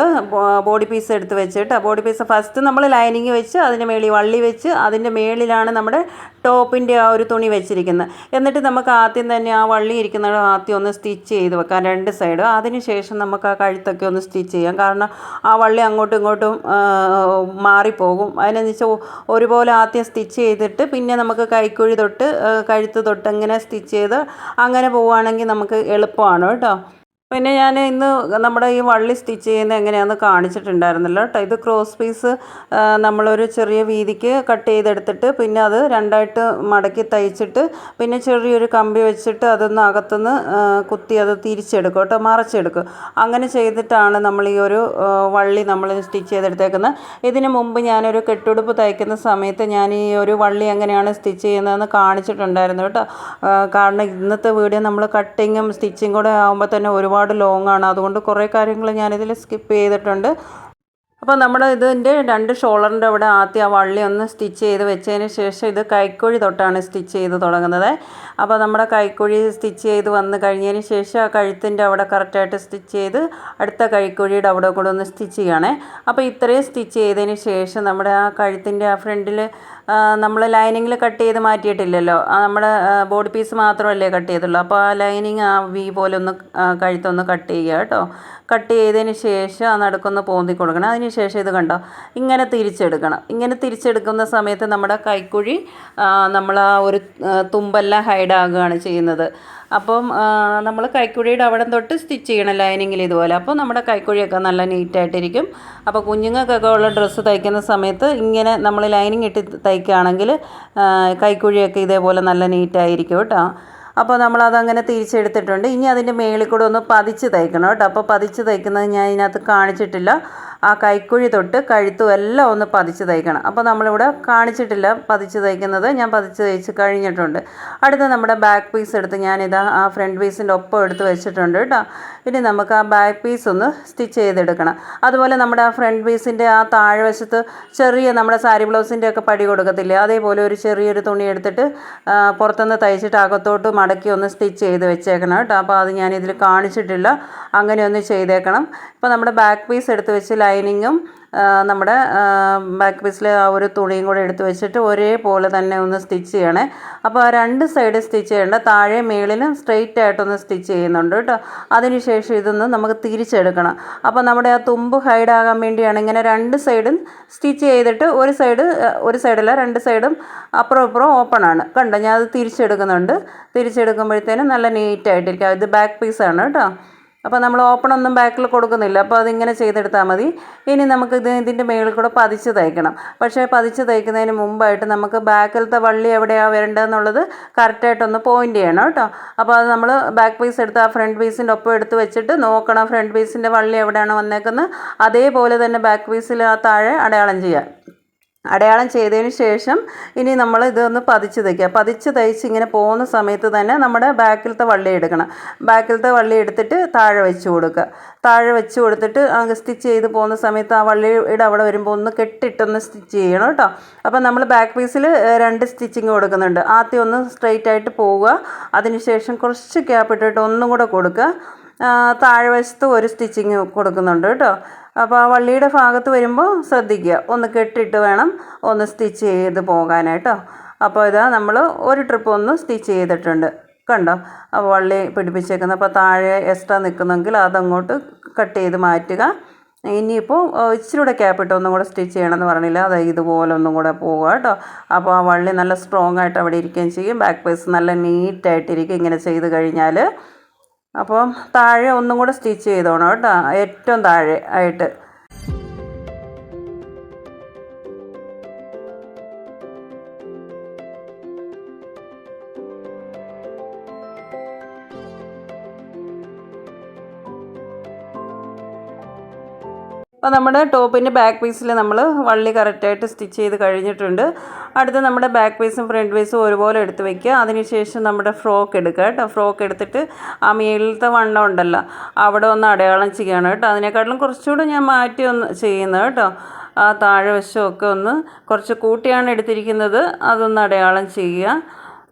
ബോഡി പീസ് എടുത്ത് വെച്ചിട്ട് ബോഡി പീസ് ഫസ്റ്റ് നമ്മൾ ലൈനിങ് വെച്ച് അതിന്റെ മേളിൽ വള്ളി വെച്ച് അതിന്റെ മേളിലാണ് നമ്മുടെ ടോപ്പിന്റെ ആ ഒരു തുണി വെച്ചിരിക്കുന്നത്. എന്നിട്ട് നമുക്ക് ആദ്യം തന്നെ ആ വള്ളി ഇരിക്കുന്ന ആദ്യം ഒന്ന് സ്റ്റിച്ച് ചെയ്ത് വെക്കാം രണ്ട് സൈഡും അതിനുശേഷം നമുക്ക് ആ കഴുത്തൊക്കെ ഒന്ന് സ്റ്റിച്ച് ചെയ്യാം. കാരണം ആ വള്ളി അങ്ങോട്ടും ഇങ്ങോട്ടും മാറിപ്പോകും. അതിനെന്ന് വെച്ചാൽ ഒരുപോലെ ആദ്യം സ്റ്റിച്ച് ചെയ്തിട്ട് പിന്നെ നമുക്ക് കൈക്കുഴി തൊട്ട് കഴുത്ത് തൊട്ട് ഇങ്ങനെ സ്റ്റിച്ച് ചെയ്ത് അങ്ങനെ പോവുകയാണെങ്കിൽ നമുക്ക് എളുപ്പമാണ് കേട്ടോ. പിന്നെ ഞാൻ ഇന്ന് നമ്മുടെ ഈ വള്ളി സ്റ്റിച്ച് ചെയ്യുന്ന എങ്ങനെയാണെന്ന് കാണിച്ചിട്ടുണ്ടായിരുന്നല്ലോ കേട്ടോ ഇത് ക്രോസ് പീസ് നമ്മളൊരു ചെറിയ വീതിക്ക് കട്ട് ചെയ്തെടുത്തിട്ട് പിന്നെ അത് രണ്ടായിട്ട് മടക്കി തയ്ച്ചിട്ട് പിന്നെ ചെറിയൊരു കമ്പി വെച്ചിട്ട് അതൊന്ന് അകത്തുനിന്ന് കുത്തി അത് തിരിച്ചെടുക്കും കേട്ടോ മറച്ചെടുക്കും. അങ്ങനെ ചെയ്തിട്ടാണ് നമ്മൾ ഈ ഒരു വള്ളി നമ്മൾ സ്റ്റിച്ച് ചെയ്തെടുത്തേക്കുന്നത്. ഇതിന് മുമ്പ് ഞാനൊരു കെട്ടുടുപ്പ് തയ്ക്കുന്ന സമയത്ത് ഞാൻ ഈ ഒരു വള്ളി എങ്ങനെയാണ് സ്റ്റിച്ച് ചെയ്യുന്നതെന്ന് കാണിച്ചിട്ടുണ്ടായിരുന്നു കേട്ടോ കാരണം ഇന്നത്തെ വീഡിയോ നമ്മൾ കട്ടിങ്ങും സ്റ്റിച്ചിങ് കൂടെ ആകുമ്പോൾ തന്നെ ഒരുപാട് ഒരുപാട് ലോങ് ആണ്. അതുകൊണ്ട് കുറേ കാര്യങ്ങൾ ഞാനിതിൽ സ്കിപ്പ് ചെയ്തിട്ടുണ്ട്. അപ്പോൾ നമ്മൾ ഇതിന്റെ രണ്ട് ഷോളറിന്റെ അവിടെ ആദ്യം ആ വള്ളി ഒന്ന് സ്റ്റിച്ച് ചെയ്ത് വെച്ചതിന് ശേഷം ഇത് കൈക്കുഴി തൊട്ടാണ് സ്റ്റിച്ച് ചെയ്ത് തുടങ്ങുന്നത്. അപ്പോൾ നമ്മുടെ കൈക്കുഴി സ്റ്റിച്ച് ചെയ്ത് വന്ന് കഴിഞ്ഞതിന് ശേഷം ആ കഴുത്തിന്റെ അവിടെ കറക്റ്റായിട്ട് സ്റ്റിച്ച് ചെയ്ത് അടുത്ത കൈക്കുഴിയുടെ അവിടെ കൂടെ ഒന്ന് സ്റ്റിച്ച് ചെയ്യണേ അപ്പോൾ ഇത്രയും സ്റ്റിച്ച് ചെയ്തതിന് ശേഷം നമ്മുടെ ആ കഴുത്തിന്റെ ആ ഫ്രണ്ടിൽ നമ്മൾ ലൈനിങ്ങിൽ കട്ട് ചെയ്ത് മാറ്റിയിട്ടില്ലല്ലോ. നമ്മുടെ ബോഡി പീസ് മാത്രമല്ലേ കട്ട് ചെയ്തുള്ളൂ. അപ്പോൾ ആ ലൈനിങ് ആ വി പോലെ ഒന്ന് കഴുത്തൊന്ന് കട്ട് ചെയ്യുക കേട്ടോ. കട്ട് ചെയ്തതിന് ശേഷം ആ നടുക്കൊന്ന് പോന്തി കൊടുക്കണം. അതിന് ശേഷം ഇത് കണ്ടോ? ഇങ്ങനെ തിരിച്ചെടുക്കണം. ഇങ്ങനെ തിരിച്ചെടുക്കുന്ന സമയത്ത് നമ്മുടെ കൈക്കുഴി നമ്മൾ ആ ഒരു തുമ്പെല്ലാം ഹൈഡാകുകയാണ് ചെയ്യുന്നത്. അപ്പം നമ്മൾ കൈക്കുഴിയുടെ അവിടെ തൊട്ട് സ്റ്റിച്ച് ചെയ്യണം ലൈനിങ്ങിൽ ഇതുപോലെ. അപ്പോൾ നമ്മുടെ കൈക്കുഴിയൊക്കെ നല്ല നീറ്റായിട്ടിരിക്കും. അപ്പോൾ കുഞ്ഞുങ്ങൾക്കൊക്കെ ഉള്ള ഡ്രസ്സ് തയ്ക്കുന്ന സമയത്ത് ഇങ്ങനെ നമ്മൾ ലൈനിങ് ഇട്ട് തയ്ക്കുകയാണെങ്കിൽ കൈക്കുഴിയൊക്കെ ഇതേപോലെ നല്ല നീറ്റായിരിക്കും കേട്ടോ. അപ്പോൾ നമ്മളതങ്ങനെ തിരിച്ചെടുത്തിട്ടുണ്ട്. ഇനി അതിന്റെ മേളിൽ കൂടെ ഒന്ന് പതിച്ച് തയ്ക്കണം കേട്ടോ. അപ്പോൾ പതിച്ച് തയ്ക്കുന്നത് ഞാൻ ഇതിനകത്ത് കാണിച്ചിട്ടില്ല. ആ കൈക്കുഴി തൊട്ട് കഴുത്തും എല്ലാം ഒന്ന് പതിച്ച് തയ്ക്കണം അപ്പോൾ നമ്മളിവിടെ കാണിച്ചിട്ടില്ല പതിച്ച് തയ്ക്കുന്നത് ഞാൻ പതിച്ച് തയ്ച്ച് കഴിഞ്ഞിട്ടുണ്ട്. അടുത്ത നമ്മുടെ ബാക്ക് പീസ് എടുത്ത് ഞാനിതാ ആ ഫ്രണ്ട് പീസിന്റെ ഒപ്പം എടുത്ത് വെച്ചിട്ടുണ്ട് കേട്ടോ. ഇനി നമുക്ക് ആ ബാക്ക് പീസ് ഒന്ന് സ്റ്റിച്ച് ചെയ്തെടുക്കണം. അതുപോലെ നമ്മുടെ ആ ഫ്രണ്ട് പീസിന്റെ ആ താഴ്വശത്ത് ചെറിയ നമ്മുടെ സാരി ബ്ലൗസിന്റെ ഒക്കെ പടി കൊടുക്കത്തില്ലേ? അതേപോലെ ഒരു ചെറിയൊരു തുണി എടുത്തിട്ട് പുറത്തുനിന്ന് തയ്ച്ചിട്ട് അകത്തോട്ട് മടക്കി ഒന്ന് സ്റ്റിച്ച് ചെയ്ത് വെച്ചേക്കണം കേട്ടോ. അപ്പോൾ അത് ഞാനിതിൽ കാണിച്ചിട്ടില്ല. അങ്ങനെ ഒന്ന് ചെയ്തേക്കണം. ഇപ്പോൾ നമ്മുടെ ബാക്ക് പീസ് എടുത്ത് വെച്ച് ലൈനിങ്ങും നമ്മുടെ ബാക്ക് പീസിലെ ആ ഒരു തുണിയും കൂടെ എടുത്ത് വെച്ചിട്ട് ഒരേപോലെ തന്നെ ഒന്ന് സ്റ്റിച്ച് ചെയ്യണേ. അപ്പോൾ രണ്ട് സൈഡ് സ്റ്റിച്ച് ചെയ്യേണ്ട താഴെ മേളിലും സ്ട്രെയിറ്റ് ആയിട്ടൊന്ന് സ്റ്റിച്ച് ചെയ്യുന്നുണ്ട് കേട്ടോ. അതിനുശേഷം ഇതൊന്ന് നമുക്ക് തിരിച്ചെടുക്കണം. അപ്പോൾ നമ്മുടെ ആ തുമ്പ് ഹൈഡ് ആകാൻ വേണ്ടിയാണ് ഇങ്ങനെ രണ്ട് സൈഡും സ്റ്റിച്ച് ചെയ്തിട്ട് ഒരു സൈഡ് ഒരു സൈഡല്ല രണ്ട് സൈഡും അപ്പുറം ഇപ്പുറം ഓപ്പൺ ആണ്. കണ്ടോ? ഞാൻ അത് തിരിച്ചെടുക്കുന്നുണ്ട്. തിരിച്ചെടുക്കുമ്പോഴത്തേനും നല്ല നീറ്റായിട്ടിരിക്കും ഇത് ബാക്ക് പീസാണ് കേട്ടോ. അപ്പോൾ നമ്മൾ ഓപ്പൺ ഒന്നും ബാക്കിൽ കൊടുക്കുന്നില്ല. അപ്പോൾ അതിങ്ങനെ ചെയ്തെടുത്താൽ മതി. ഇനി നമുക്ക് ഇത് ഇതിന്റെ മേളിൽ കൂടെ പതിച്ച് തയ്ക്കണം പക്ഷേ പതിച്ച് തയ്ക്കുന്നതിന് മുമ്പായിട്ട് നമുക്ക് ബാക്കിലത്തെ വള്ളി എവിടെയാണ് വരേണ്ടതെന്നുള്ളത് കറക്റ്റായിട്ടൊന്ന് പോയിന്റ് ചെയ്യണം കേട്ടോ. അപ്പോൾ അത് നമ്മൾ ബാക്ക് പീസ് എടുത്ത് ആ ഫ്രണ്ട് പീസിന്റെ ഒപ്പം എടുത്ത് വെച്ചിട്ട് നോക്കണം ഫ്രണ്ട് പീസിന്റെ വള്ളി എവിടെയാണ് വന്നേക്കുന്നത്. അതേപോലെ തന്നെ ബാക്ക് പീസിൽ ആ താഴെ അടയാളം ചെയ്യാം. അടയാളം ചെയ്തതിന് ശേഷം ഇനി നമ്മൾ ഇതൊന്ന് പതിച്ച് തയ്ക്കുക. പതിച്ച് തയ്ച്ച് ഇങ്ങനെ പോകുന്ന സമയത്ത് തന്നെ നമ്മുടെ ബാക്കിലത്തെ വള്ളി എടുക്കണം. ബാക്കിലത്തെ വള്ളി എടുത്തിട്ട് താഴെ വെച്ച് കൊടുക്കുക. താഴെ വെച്ച് കൊടുത്തിട്ട് സ്റ്റിച്ച് ചെയ്ത് പോകുന്ന സമയത്ത് ആ വള്ളിയുടെ അവിടെ വരുമ്പോൾ ഒന്ന് കെട്ടിട്ടൊന്ന് സ്റ്റിച്ച് ചെയ്യണം കേട്ടോ. അപ്പോൾ നമ്മൾ ബാക്ക് പീസിൽ രണ്ട് സ്റ്റിച്ചിങ് കൊടുക്കുന്നുണ്ട്. ആദ്യം ഒന്ന് സ്ട്രെയിറ്റ് ആയിട്ട് പോവുക. അതിനുശേഷം കുറച്ച് ഗ്യാപ്പ് ഇട്ടിട്ട് ഒന്നും കൂടെ കൊടുക്കുക. താഴെ വശത്ത് ഒരു സ്റ്റിച്ചിങ് കൊടുക്കുന്നുണ്ട് കേട്ടോ. അപ്പോൾ ആ വള്ളിയുടെ ഭാഗത്ത് വരുമ്പോൾ ശ്രദ്ധിക്കുക. ഒന്ന് കെട്ടിട്ട് വേണം ഒന്ന് സ്റ്റിച്ച് ചെയ്ത് പോകാനായിട്ടോ. അപ്പോൾ ഇതാ നമ്മൾ ഒരു ട്രിപ്പ് ഒന്ന് സ്റ്റിച്ച് ചെയ്തിട്ടുണ്ട്. കണ്ടോ? അപ്പോൾ വള്ളി പിടിപ്പിച്ചേക്കുന്നത് അപ്പോൾ താഴെ എക്സ്ട്രാ നിൽക്കുന്നെങ്കിൽ അതങ്ങോട്ട് കട്ട് ചെയ്ത് മാറ്റുക. ഇനിയിപ്പോൾ ഇച്ചിരി കൂടെ ക്യാപ്പിട്ട് ഒന്നും കൂടെ സ്റ്റിച്ച് ചെയ്യണമെന്ന് പറഞ്ഞില്ല. അത് ഇതുപോലെ ഒന്നും കൂടെ പോവുക കേട്ടോ. അപ്പോൾ ആ വള്ളി നല്ല സ്ട്രോങ് ആയിട്ട് അവിടെ ഇരിക്കുകയും ചെയ്യും. ബാക്ക് പേസ് നല്ല നീറ്റായിട്ടിരിക്കും ഇങ്ങനെ ചെയ്ത് കഴിഞ്ഞാൽ അപ്പം താഴെ ഒന്നും കൂടെ സ്റ്റിച്ച് ചെയ്തോണം കേട്ടോ. ഏറ്റവും താഴെ ആയിട്ട്. അപ്പോൾ നമ്മുടെ ടോപ്പിന്റെ ബാക്ക് പീസിൽ നമ്മൾ വള്ളി കറക്റ്റായിട്ട് സ്റ്റിച്ച് ചെയ്ത് കഴിഞ്ഞിട്ടുണ്ട്. അടുത്ത് നമ്മുടെ ബാക്ക് പീസും ഫ്രണ്ട് പീസും ഒരുപോലെ എടുത്ത് വെക്കുക. അതിനുശേഷം നമ്മുടെ ഫ്രോക്ക് എടുക്കുക കേട്ടോ. ഫ്രോക്ക് എടുത്തിട്ട് ആ മേളിലത്തെ വണ്ണം ഉണ്ടല്ലോ അവിടെ ഒന്ന് അടയാളം ചെയ്യണം കേട്ടോ. അതിനെക്കാട്ടിലും കുറച്ചുകൂടെ ഞാൻ മാറ്റി ഒന്ന് ചെയ്യുന്നത് കേട്ടോ. ആ താഴെ വശമൊക്കെ ഒന്ന് കുറച്ച് കൂട്ടിയാണ് എടുത്തിരിക്കുന്നത്. അതൊന്ന് അടയാളം ചെയ്യുക.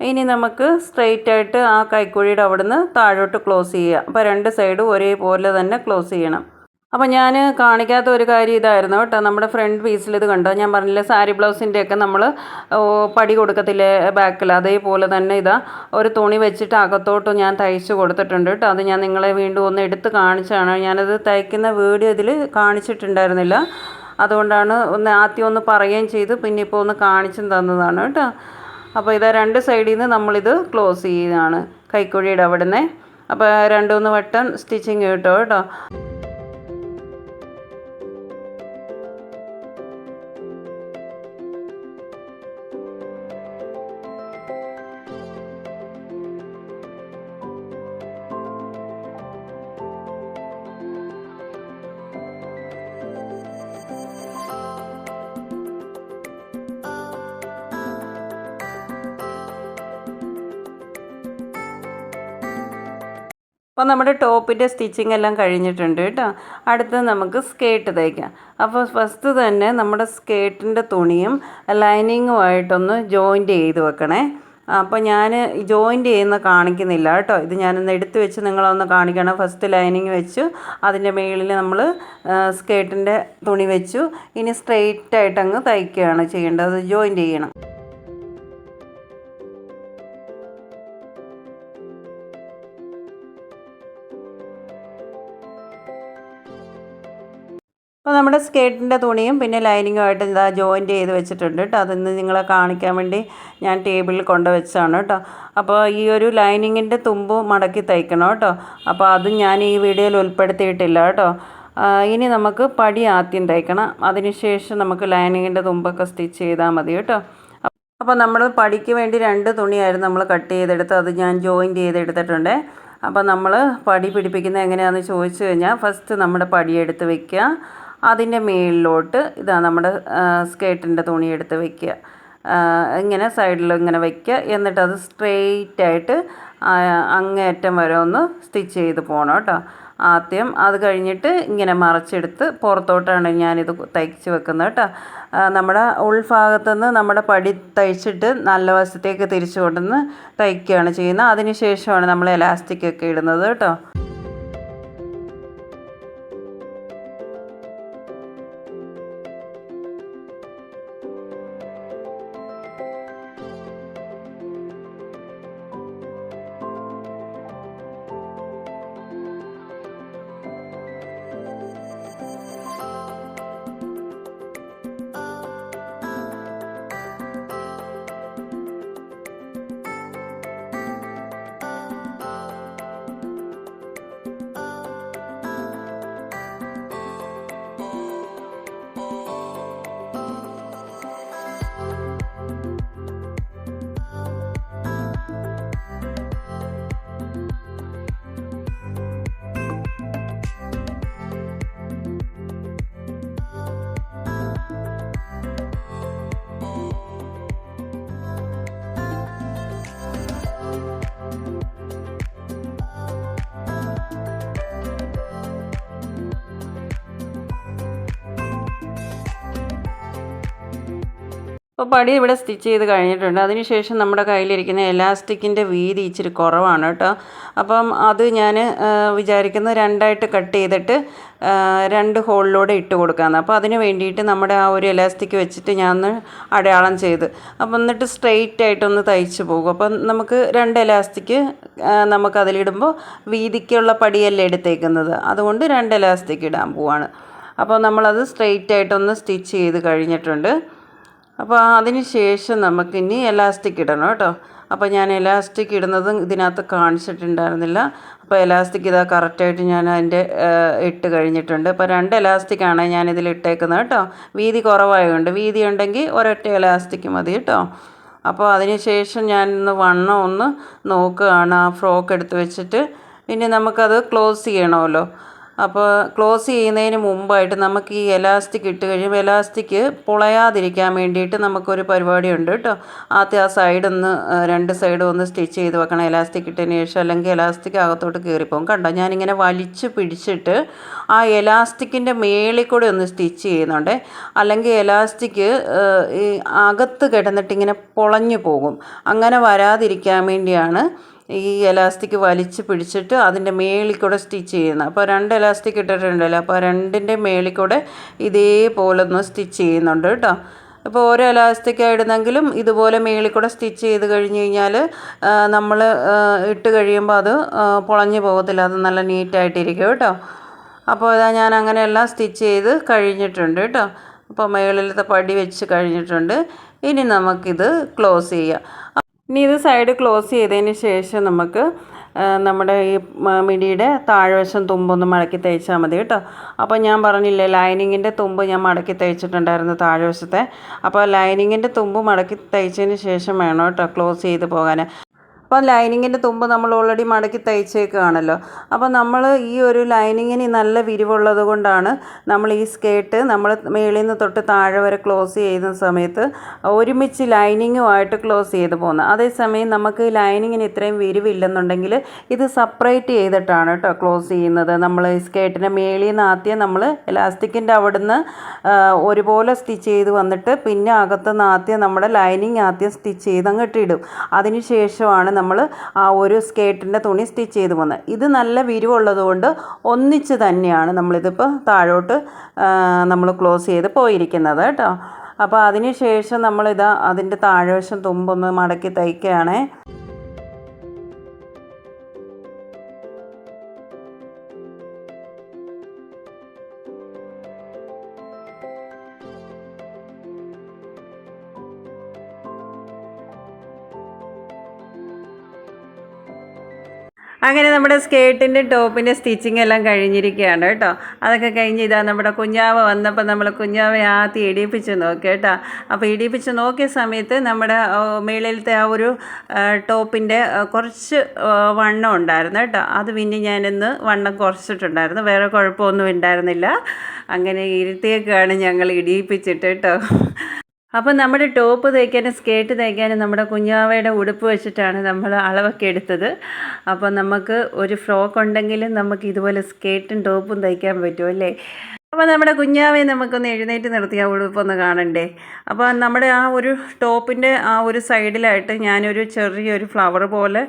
ഇനി നമുക്ക് സ്ട്രെയിറ്റ് ആയിട്ട് ആ കൈക്കുഴിയുടെ അവിടുന്ന് താഴോട്ട് ക്ലോസ് ചെയ്യുക. അപ്പോൾ രണ്ട് സൈഡും ഒരേപോലെ തന്നെ ക്ലോസ് ചെയ്യണം. അപ്പോൾ ഞാൻ കാണിക്കാത്ത ഒരു കാര്യം ഇതായിരുന്നു കേട്ടോ. നമ്മുടെ ഫ്രണ്ട് പീസിൽ ഇത് കണ്ടോ? ഞാൻ പറഞ്ഞില്ലേ സാരി ബ്ലൗസിന്റെ ഒക്കെ നമ്മൾ പടി കൊടുക്കത്തില്ലേ ബാക്കിൽ അതേപോലെ തന്നെ ഇതാ ഒരു തുണി വെച്ചിട്ട് അകത്തോട്ട് ഞാൻ തയ്ച്ച് കൊടുത്തിട്ടുണ്ട് കേട്ടോ. അത് ഞാൻ നിങ്ങളെ വീണ്ടും ഒന്ന് എടുത്ത് കാണിച്ചാണ്. ഞാനത് തയ്ക്കുന്ന വീഡിയോ ഇതിൽ കാണിച്ചിട്ടുണ്ടായിരുന്നില്ല. അതുകൊണ്ടാണ് ഒന്ന് ആദ്യം ഒന്ന് പറയുകയും ചെയ്ത് പിന്നെ ഇപ്പോൾ ഒന്ന് കാണിച്ചും തന്നതാണ് കേട്ടോ. അപ്പോൾ ഇതാ രണ്ട് സൈഡിൽ നിന്ന് നമ്മളിത് ക്ലോസ് ചെയ്യുന്നതാണ് കൈക്കുഴിയുടെ അവിടുന്ന്. അപ്പോൾ രണ്ടുമൂന്ന് വട്ടം സ്റ്റിച്ചിങ് കിട്ടും കേട്ടോ. അപ്പോൾ നമ്മുടെ ടോപ്പിന്റെ സ്റ്റിച്ചിങ് എല്ലാം കഴിഞ്ഞിട്ടുണ്ട് കേട്ടോ. അടുത്ത് നമുക്ക് സ്കേർട്ട് തയ്ക്കാം. അപ്പോൾ ഫസ്റ്റ് തന്നെ നമ്മുടെ സ്കേർട്ടിന്റെ തുണിയും ലൈനിങ്ങുമായിട്ടൊന്ന് ജോയിന്റ് ചെയ്ത് വെക്കണേ. അപ്പോൾ ഞാൻ ജോയിന്റ് ചെയ്യുന്ന കാണിക്കുന്നില്ല കേട്ടോ. ഇത് ഞാനൊന്ന് എടുത്ത് വെച്ച് നിങ്ങളൊന്ന് കാണിക്കണം. ഫസ്റ്റ് ലൈനിങ് വെച്ചു അതിന്റെ മുകളിൽ നമ്മൾ സ്കേർട്ടിന്റെ തുണി വെച്ചു. ഇനി സ്ട്രെയിറ്റ് ആയിട്ട് അങ്ങ് തയ്ക്കുകയാണ് ചെയ്യേണ്ടത്. ജോയിന്റ് ചെയ്യണം. നമ്മുടെ സ്കേർട്ടിന്റെ തുണിയും പിന്നെ ലൈനിങ്ങുമായിട്ട് ഇതാ ജോയിന്റ് ചെയ്ത് വെച്ചിട്ടുണ്ട് കേട്ടോ. അതിന്ന് നിങ്ങളെ കാണിക്കാൻ വേണ്ടി ഞാൻ ടേബിളിൽ കൊണ്ട് വെച്ചാണ് കേട്ടോ. അപ്പോൾ ഈ ഒരു ലൈനിങ്ങിന്റെ തുമ്പ് മടക്കി തയ്ക്കണം കേട്ടോ. അപ്പോൾ അത് ഞാൻ ഈ വീഡിയോയിൽ ഉൾപ്പെടുത്തിയിട്ടില്ല കേട്ടോ. ഇനി നമുക്ക് പടി ആദ്യം തയ്ക്കണം. അതിനുശേഷം നമുക്ക് ലൈനിങ്ങിന്റെ തുമ്പൊക്കെ സ്റ്റിച്ച് ചെയ്താൽ മതി കേട്ടോ. അപ്പോൾ നമ്മൾ പടിക്ക് വേണ്ടി രണ്ട് തുണിയായിരുന്നു നമ്മൾ കട്ട് ചെയ്തെടുത്ത് അത് ഞാൻ ജോയിന്റ് ചെയ്തെടുത്തിട്ടുണ്ട്. അപ്പോൾ നമ്മൾ പടി പിടിപ്പിക്കുന്നത് എങ്ങനെയാണെന്ന് ചോദിച്ചു കഴിഞ്ഞാൽ ഫസ്റ്റ് നമ്മുടെ പടി വെക്കുക. അതിന്റെ മേളിലോട്ട് ഇതാ നമ്മുടെ സ്കേർട്ടിന്റെ തുണി എടുത്ത് വയ്ക്കുക ഇങ്ങനെ സൈഡിൽ ഇങ്ങനെ വയ്ക്കുക എന്നിട്ട് അത് സ്ട്രെയിറ്റ് ആയിട്ട് അങ്ങേയറ്റം വരെ ഒന്ന് സ്റ്റിച്ച് ചെയ്ത് പോകണം കേട്ടോ. ആദ്യം അത് കഴിഞ്ഞിട്ട് ഇങ്ങനെ മറച്ചെടുത്ത് പുറത്തോട്ടാണ് ഞാനിത് തയ്ച്ച് വെക്കുന്നത് കേട്ടോ. നമ്മുടെ ഉൾഭാഗത്തു നിന്ന് നമ്മുടെ പടി തയ്ച്ചിട്ട് നല്ല വശത്തേക്ക് തിരിച്ചു കൊണ്ടുവന്ന് തയ്ക്കുകയാണ് ചെയ്യുന്നത്. അതിന് ശേഷമാണ് നമ്മൾ എലാസ്റ്റിക് ഒക്കെ ഇടുന്നത് കേട്ടോ. അപ്പോൾ പടി ഇവിടെ സ്റ്റിച്ച് ചെയ്ത് കഴിഞ്ഞിട്ടുണ്ട്. അതിനുശേഷം നമ്മുടെ കയ്യിലിരിക്കുന്ന എലാസ്റ്റിക്കിന്റെ വീതി ഇച്ചിരി കുറവാണ് കേട്ടോ. അപ്പം അത് ഞാൻ വിചാരിക്കുന്നത് രണ്ടായിട്ട് കട്ട് ചെയ്തിട്ട് രണ്ട് ഹോളിലൂടെ ഇട്ട് കൊടുക്കാമെന്ന് അപ്പോൾ അതിന് വേണ്ടിയിട്ട് നമ്മുടെ ആ ഒരു എലാസ്റ്റിക് വെച്ചിട്ട് ഞാൻ ഒന്ന് അടയാളം ചെയ്ത്. അപ്പം എന്നിട്ട് സ്ട്രെയിറ്റ് ആയിട്ടൊന്ന് തയ്ച്ച് പോകും. അപ്പം നമുക്ക് രണ്ട് എലാസ്റ്റിക് നമുക്ക് അതിലിടുമ്പോൾ വീതിക്കുള്ള പടിയല്ലേ എടുത്തേക്കുന്നത്. അതുകൊണ്ട് രണ്ട് എലാസ്റ്റിക് ഇടാൻ പോവാണ്. അപ്പോൾ നമ്മളത് സ്ട്രെയിറ്റ് ആയിട്ടൊന്ന് സ്റ്റിച്ച് ചെയ്ത് കഴിഞ്ഞിട്ടുണ്ട്. അപ്പോൾ അതിന് ശേഷം നമുക്കിനി എലാസ്റ്റിക് ഇടണം കേട്ടോ. അപ്പോൾ ഞാൻ എലാസ്റ്റിക് ഇടുന്നത് ഇതിനകത്ത് കാണിച്ചിട്ടുണ്ടായിരുന്നില്ല. അപ്പോൾ എലാസ്റ്റിക് ഇതാ കറക്റ്റായിട്ട് ഞാൻ അതിന്റെ ഇട്ട് കഴിഞ്ഞിട്ടുണ്ട്. അപ്പോൾ രണ്ട് എലാസ്റ്റിക്കാണ് ഇതിൽ ഇട്ടേക്കുന്നത് കേട്ടോ. വീതി കുറവായതുകൊണ്ട് വീതി ഉണ്ടെങ്കിൽ ഒരൊറ്റ എലാസ്റ്റിക് മതി കേട്ടോ. അപ്പോൾ അതിന് ശേഷം ഞാൻ ഇന്ന് വണ്ണം ഒന്ന് നോക്കുകയാണ്. ആ ഫ്രോക്ക് എടുത്ത് വെച്ചിട്ട്. ഇനി നമുക്കത് ക്ലോസ് ചെയ്യണമല്ലോ. അപ്പോൾ ക്ലോസ് ചെയ്യുന്നതിന് മുമ്പായിട്ട് നമുക്ക് ഈ എലാസ്റ്റിക് ഇട്ട് കഴിയുമ്പോൾ എലാസ്റ്റിക് പൊളയാതിരിക്കാൻ വേണ്ടിയിട്ട് നമുക്കൊരു പരിപാടിയുണ്ട് കേട്ടോ. ആദ്യം ആ സൈഡൊന്ന് രണ്ട് സൈഡും ഒന്ന് സ്റ്റിച്ച് ചെയ്ത് വെക്കണം. എലാസ്റ്റിക് ഇട്ടതിന് ശേഷം അല്ലെങ്കിൽ എലാസ്റ്റിക് അകത്തോട്ട് കയറിപ്പോകും കണ്ടോ? ഞാനിങ്ങനെ വലിച്ച് പിടിച്ചിട്ട് ആ എലാസ്റ്റിക്കിന്റെ മേളിൽ കൂടെ ഒന്ന് സ്റ്റിച്ച് ചെയ്യുന്നുണ്ട്. അല്ലെങ്കിൽ എലാസ്റ്റിക് ഈ അകത്ത് കിടന്നിട്ട് ഇങ്ങനെ പൊളഞ്ഞു പോകും. അങ്ങനെ വരാതിരിക്കാൻ വേണ്ടിയാണ് ഈ എലാസ്റ്റിക് വലിച്ച് പിടിച്ചിട്ട് അതിന്റെ മേളിൽ കൂടെ സ്റ്റിച്ച് ചെയ്യുന്നത് അപ്പോൾ രണ്ട് എലാസ്റ്റിക് ഇട്ടിട്ടുണ്ടല്ലോ. അപ്പോൾ രണ്ടിന്റെ മേളിൽ കൂടെ ഇതേപോലെ ഒന്ന് സ്റ്റിച്ച് ചെയ്യുന്നുണ്ട് കേട്ടോ. അപ്പോൾ ഓരോ എലാസ്റ്റിക് ഇടുന്നെങ്കിലും ഇതുപോലെ മേളിൽ കൂടെ സ്റ്റിച്ച് ചെയ്ത് കഴിഞ്ഞ് കഴിഞ്ഞാൽ നമ്മൾ ഇട്ട് കഴിയുമ്പോൾ അത് പൊളഞ്ഞു പോകത്തില്ല. അത് നല്ല നീറ്റായിട്ടിരിക്കും കേട്ടോ. അപ്പോൾ ഇതാ ഞാൻ അങ്ങനെയെല്ലാം സ്റ്റിച്ച് ചെയ്ത് കഴിഞ്ഞിട്ടുണ്ട് കേട്ടോ. അപ്പോൾ മേളിലത്തെ പടി വെച്ച് കഴിഞ്ഞിട്ടുണ്ട്. ഇനി നമുക്കിത് ക്ലോസ് ചെയ്യാം. ഇനി ഇത് സൈഡ് ക്ലോസ് ചെയ്തതിന് ശേഷം നമുക്ക് നമ്മുടെ ഈ മിടിയുടെ താഴ്വശം തുമ്പൊന്ന് മടക്കി തയ്ച്ചാൽ മതി കേട്ടോ. അപ്പോൾ ഞാൻ പറഞ്ഞില്ലേ ലൈനിങ്ങിന്റെ തുമ്പ് ഞാൻ മടക്കി തയ്ച്ചിട്ടുണ്ടായിരുന്നു താഴ്വശത്തെ. അപ്പോൾ ലൈനിങ്ങിന്റെ തുമ്പ് മടക്കി തയ്ച്ചതിന് ശേഷം വേണം കേട്ടോ ക്ലോസ് ചെയ്ത് പോകാൻ അപ്പോൾ ലൈനിങ്ങിന്റെ തുമ്പ് നമ്മൾ ഓൾറെഡി മടക്കി തയ്ച്ചേക്കുകയാണല്ലോ. അപ്പോൾ നമ്മൾ ഈ ഒരു ലൈനിങ്ങിന് നല്ല വിരിവുള്ളത് കൊണ്ടാണ് നമ്മൾ ഈ സ്കേർട്ട് നമ്മൾ മേളിൽ നിന്ന് തൊട്ട് താഴെ വരെ ക്ലോസ് ചെയ്യുന്ന സമയത്ത് ഒരുമിച്ച് ലൈനിങ്ങുമായിട്ട് ക്ലോസ് ചെയ്ത് പോകുന്നത്. അതേസമയം നമുക്ക് ലൈനിങ്ങിന് ഇത്രയും വിരിവില്ലെന്നുണ്ടെങ്കിൽ ഇത് സെപ്പറേറ്റ് ചെയ്തിട്ടാണ് കേട്ടോ ക്ലോസ് ചെയ്യുന്നത്. നമ്മൾ ഈ സ്കേർട്ടിന്റെ മേളിൽ നിന്ന് ആദ്യം നമ്മൾ ഇലാസ്റ്റിക്കിന്റെ നിന്ന് ഒരുപോലെ സ്റ്റിച്ച് ചെയ്ത് വന്നിട്ട് പിന്നെ അകത്തുനിന്ന് ആദ്യം നമ്മുടെ ലൈനിങ് ആദ്യം സ്റ്റിച്ച് ചെയ്ത് അങ്ങോട്ട് ഇടും. അതിന് ശേഷമാണ് നമ്മൾ ആ ഒരു സ്കേർട്ടിന്റെ തുണി സ്റ്റിച്ച് ചെയ്ത് പോകുന്നത് ഇത് നല്ല വിരിവുള്ളത് കൊണ്ട് ഒന്നിച്ച് തന്നെയാണ് നമ്മളിതിപ്പോൾ താഴോട്ട് നമ്മൾ ക്ലോസ് ചെയ്ത് പോയിരിക്കുന്നത് കേട്ടോ. അപ്പോൾ അതിന് ശേഷം നമ്മളിതാ അതിന്റെ താഴെവശം തുമ്പൊന്ന് മടക്കി തയ്ക്കുകയാണേ. അങ്ങനെ നമ്മുടെ സ്കേർട്ടിന്റെ ടോപ്പിന്റെ സ്റ്റിച്ചിങ് എല്ലാം കഴിഞ്ഞിരിക്കുകയാണ് കേട്ടോ. അതൊക്കെ കഴിഞ്ഞ് ഇതാ നമ്മുടെ കുഞ്ഞാവ വന്നപ്പോൾ നമ്മൾ കുഞ്ഞാവെ ആദ്യം ഇടിയിപ്പിച്ച് നോക്കി കേട്ടോ. അപ്പോൾ ഇടിയിപ്പിച്ച് നോക്കിയ സമയത്ത് നമ്മുടെ മേളിലത്തെ ആ ഒരു ടോപ്പിന്റെ കുറച്ച് വണ്ണം ഉണ്ടായിരുന്നു കേട്ടോ. അത് പിന്നെ ഞാനിന്ന് വണ്ണം കുറച്ചിട്ടുണ്ടായിരുന്നു. വേറെ കുഴപ്പമൊന്നും ഉണ്ടായിരുന്നില്ല. അങ്ങനെ ഇരുത്തിയൊക്കെയാണ് ഞങ്ങൾ ഇടിയിപ്പിച്ചിട്ട് കേട്ടോ. അപ്പം നമ്മുടെ ടോപ്പ് തയ്ക്കാനും സ്കേർട്ട് തയ്ക്കാനും നമ്മുടെ കുഞ്ഞാവയുടെ ഉടുപ്പ് വെച്ചിട്ടാണ് നമ്മൾ അളവൊക്കെ എടുത്തത്. അപ്പോൾ നമുക്ക് ഒരു ഫ്രോക്ക് ഉണ്ടെങ്കിലും നമുക്ക് ഇതുപോലെ സ്കേർട്ടും ടോപ്പും തയ്ക്കാൻ പറ്റും അല്ലേ? അപ്പോൾ നമ്മുടെ കുഞ്ഞാവെ നമുക്കൊന്ന് എഴുന്നേറ്റ് നിർത്തി ആ ഉടുപ്പൊന്ന് കാണണ്ടേ? അപ്പോൾ നമ്മുടെ ആ ഒരു ടോപ്പിന്റെ ആ ഒരു സൈഡിലായിട്ട് ഞാനൊരു ചെറിയൊരു ഫ്ലവർ പോലെ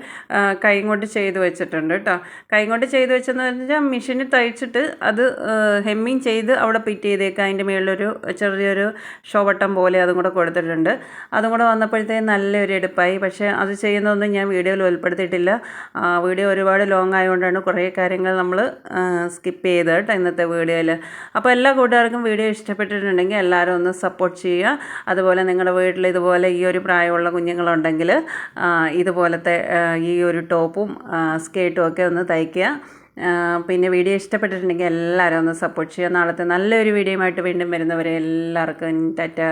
കൈ കൊണ്ട് ചെയ്ത് വെച്ചിട്ടുണ്ട് കേട്ടോ കൈ കൊണ്ട് ചെയ്ത് വെച്ചെന്ന് വെച്ചാൽ മെഷീനിൽ തയ്ച്ചിട്ട് അത് ഹെമ്മിങ് ചെയ്ത് അവിടെ പിറ്റ് ചെയ്തേക്കാം. അതിന്റെ മുകളിലൊരു ചെറിയൊരു ഷോവട്ടം പോലെ അതും കൂടെ കൊടുത്തിട്ടുണ്ട്. അതും കൂടെ വന്നപ്പോഴത്തേ നല്ലൊരു എടുപ്പായി. പക്ഷേ അത് ചെയ്യുന്നതൊന്നും ഞാൻ വീഡിയോയിൽ ഉൾപ്പെടുത്തിയിട്ടില്ല. വീഡിയോ ഒരുപാട് ലോങ് ആയതുകൊണ്ടാണ് കുറേ കാര്യങ്ങൾ നമ്മൾ സ്കിപ്പ് ചെയ്തത് കേട്ടോ ഇന്നത്തെ വീഡിയോയിൽ അപ്പോൾ എല്ലാ കൂട്ടുകാർക്കും വീഡിയോ ഇഷ്ടപ്പെട്ടിട്ടുണ്ടെങ്കിൽ എല്ലാവരും ഒന്ന് സപ്പോർട്ട് ചെയ്യുക. അതുപോലെ നിങ്ങളുടെ വീട്ടിൽ ഇതുപോലെ ഈ ഒരു പ്രായമുള്ള കുഞ്ഞുങ്ങളുണ്ടെങ്കിൽ ഇതുപോലത്തെ ഈ ഒരു ടോപ്പും സ്കേർട്ടും ഒക്കെ ഒന്ന് തയ്ക്കുക. പിന്നെ വീഡിയോ ഇഷ്ടപ്പെട്ടിട്ടുണ്ടെങ്കിൽ എല്ലാവരും ഒന്ന് സപ്പോർട്ട് ചെയ്യുക. നാളത്തെ നല്ലൊരു വീഡിയോയുമായിട്ട് വീണ്ടും വരുന്നവരെ എല്ലാവർക്കും ടാറ്റ.